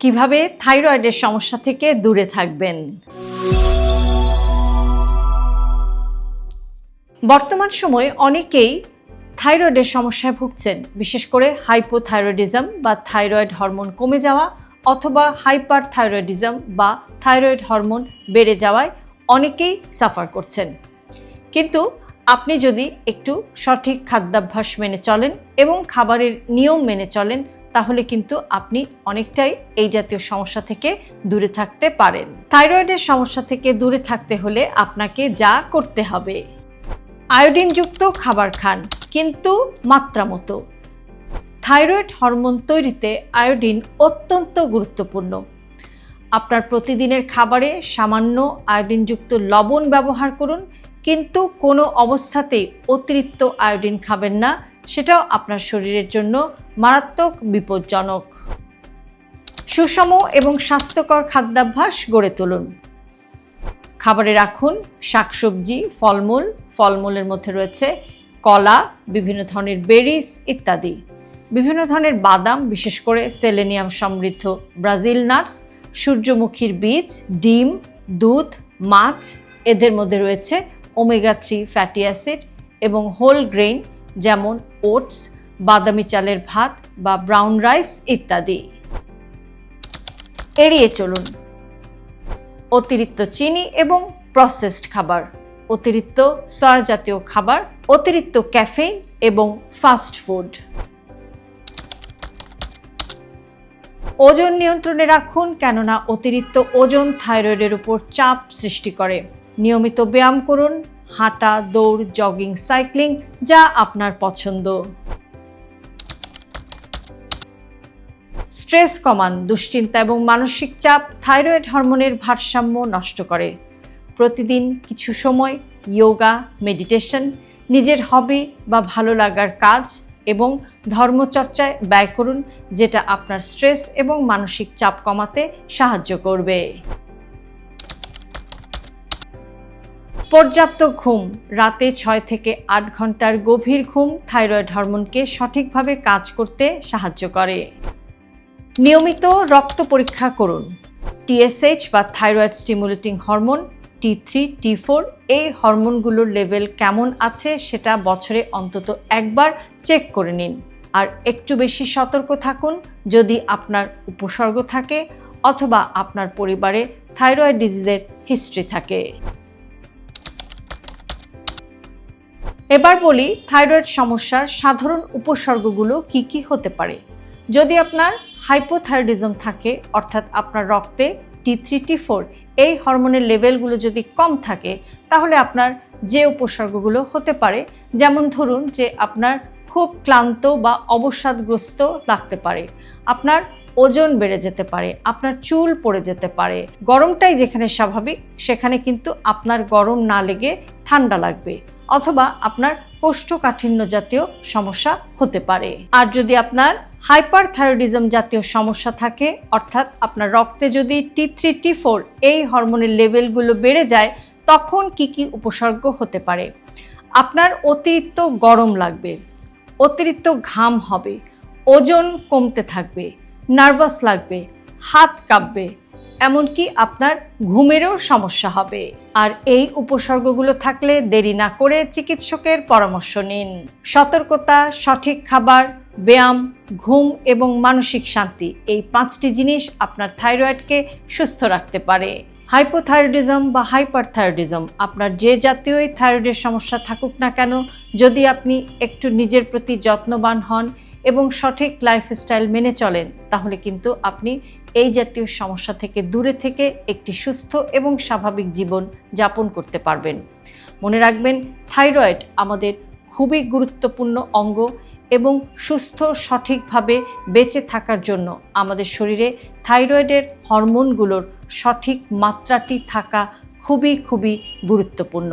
কীভাবে থাইরয়েডের সমস্যা থেকে দূরে থাকবেন? বর্তমান সময়ে অনেকেই থাইরয়েডের সমস্যায় ভুগছেন, বিশেষ করে হাইপোথাইরয়েডিজম বা থাইরয়েড হরমোন কমে যাওয়া অথবা হাইপার থাইরয়েডিজম বা থাইরয়েড হরমোন বেড়ে যাওয়ায় অনেকেই সাফার করছেন। কিন্তু আপনি যদি একটু সঠিক খাদ্যাভ্যাস মেনে চলেন এবং খাবারের নিয়ম মেনে চলেন তাহলে কিন্তু আপনি অনেকটাই এই জাতীয় সমস্যা থেকে দূরে থাকতে পারেন। থাইরয়েডের সমস্যা থেকে দূরে থাকতে হলে আপনাকে যা করতে হবে। আয়োডিনযুক্ত খাবার খান, কিন্তু মাত্রা মতো। থাইরয়েড হরমোন তৈরিতে আয়োডিন অত্যন্ত গুরুত্বপূর্ণ। আপনার প্রতিদিনের খাবারে সামান্য আয়োডিনযুক্ত লবণ ব্যবহার করুন, কিন্তু কোনো অবস্থাতেই অতিরিক্ত আয়োডিন খাবেন না। সেটাও আপনার শরীরের জন্য মারাত্মক বিপজ্জনক। সুষম এবং স্বাস্থ্যকর খাদ্যাভ্যাস গড়ে তুলুন। খাবারে রাখুন শাকসবজি, ফলমূল, ফলমূলের মধ্যে রয়েছে কলা, বিভিন্ন ধরনের বেরিস ইত্যাদি। বিভিন্ন ধরনের বাদাম, বিশেষ করে সেলেনিয়াম সমৃদ্ধ ব্রাজিল নাটস, সূর্যমুখীর বীজ, ডিম, দুধ, মাছ, এদের মধ্যে রয়েছে ওমেগা থ্রি ফ্যাটি অ্যাসিড এবং হোল গ্রেইন যেমন ওটস, বাদামি চালের ভাত বা ব্রাউন রাইস ইত্যাদি। এড়িয়ে চলুন। অতিরিক্ত চিনি এবং প্রসেসড খাবার, অতিরিক্ত সয়া জাতীয় খাবার, অতিরিক্ত ক্যাফেইন এবং ফাস্ট ফুড। ওজন নিয়ন্ত্রণে রাখুন কেননা অতিরিক্ত ওজন থাইরয়েডের উপর চাপ সৃষ্টি করে। নিয়মিত ব্যায়াম করুন হাঁটা, দৌড় জগিং সাইক্লিং যা আপনার পছন্দ। স্ট্রেস কমান, দুশ্চিন্তা এবং মানসিক চাপ থাইরয়েড হরমোনের ভারসাম্য নষ্ট করে। প্রতিদিন কিছু সময় যোগা মেডিটেশন নিজের হবি বা ভালো লাগার কাজ এবং ধর্মচর্চায় ব্যয় করুন, যেটা আপনার স্ট্রেস এবং মানসিক চাপ কমাতে সাহায্য করবে। পর্যাপ্ত ঘুম, রাতে ছয় থেকে আট ঘণ্টার গভীর ঘুম থাইরয়েড হরমোনকে সঠিকভাবে কাজ করতে সাহায্য করে। নিয়মিত রক্ত পরীক্ষা করুন। টিএসএইচ বা thyroid stimulating hormone, T three, T four, এই হরমোনগুলোর লেভেল কেমন আছে সেটা বছরে অন্তত একবার চেক করে নিন। আর একটু বেশি সতর্ক থাকুন যদি আপনার উপসর্গ থাকে অথবা আপনার পরিবারে থাইরয়েড ডিজিজের হিস্ট্রি থাকে। এবার বলি, থাইরয়েড সমস্যার সাধারণ উপসর্গগুলো কি কি হতে পারে। যদি আপনার হাইপোথাইরয়েডিজম থাকে, অর্থাৎ আপনার রক্তে টি থ্রি টি ফোর এই হরমোনের লেভেলগুলো যদি কম থাকে, তাহলে আপনার যে উপসর্গগুলো হতে পারে, যেমন ধরুন যে আপনার খুব ক্লান্ত বা অবসাদগ্রস্ত লাগতে পারে, আপনার ওজন বেড়ে যেতে পারে, আপনার চুল পড়ে যেতে পারে, গরমটাই যেখানে স্বাভাবিক, সেখানে কিন্তু আপনার গরম না লেগে ঠান্ডা লাগবে। অথবা আপনার কোষ্ঠকাঠিন্য জাতীয় সমস্যা হতে পারে। আর যদি আপনার হাইপার থাইরয়েডিজম জাতীয় সমস্যা থাকে, অর্থাৎ আপনার রক্তে যদি টি থ্রি টি ফোর এই হরমোনের লেভেলগুলো বেড়ে যায়, তখন কি কি উপসর্গ হতে পারে? আপনার অতিরিক্ত গরম লাগবে, অতিরিক্ত ঘাম হবে, ওজন কমতে থাকবে, নার্ভাস লাগবে, হাত কাঁপবে এমনকি আপনার ঘুমেরও সমস্যা হবে। আর এই উপসর্গগুলো থাকলে দেরি না করে চিকিৎসকের পরামর্শ নিন। সতর্কতা, সঠিক খাবার, ব্যায়াম, ঘুম এবং মানসিক শান্তি এই পাঁচটি জিনিস আপনার থাইরয়েডকে সুস্থ রাখতে পারে। হাইপোথাইরয়েডিজম বা হাইপারথাইরয়েডিজম আপনার যে জাতীয়ই থাইরয়েডের সমস্যা থাকুক না কেন, যদি আপনি একটু নিজের প্রতি যত্নবান হন এবং সঠিক লাইফস্টাইল মেনে চলেন, তাহলে কিন্তু আপনি এই জাতীয় সমস্যা থেকে দূরে থেকে একটি সুস্থ এবং স্বাভাবিক জীবন যাপন করতে পারবেন। মনে রাখবেন থাইরয়েড আমাদের খুবই গুরুত্বপূর্ণ অঙ্গ এবং সুস্থ, সঠিকভাবে বেঁচে থাকার জন্য আমাদের শরীরে থাইরয়েডের হরমোনগুলোর সঠিক মাত্রাটি থাকা খুবই খুবই গুরুত্বপূর্ণ।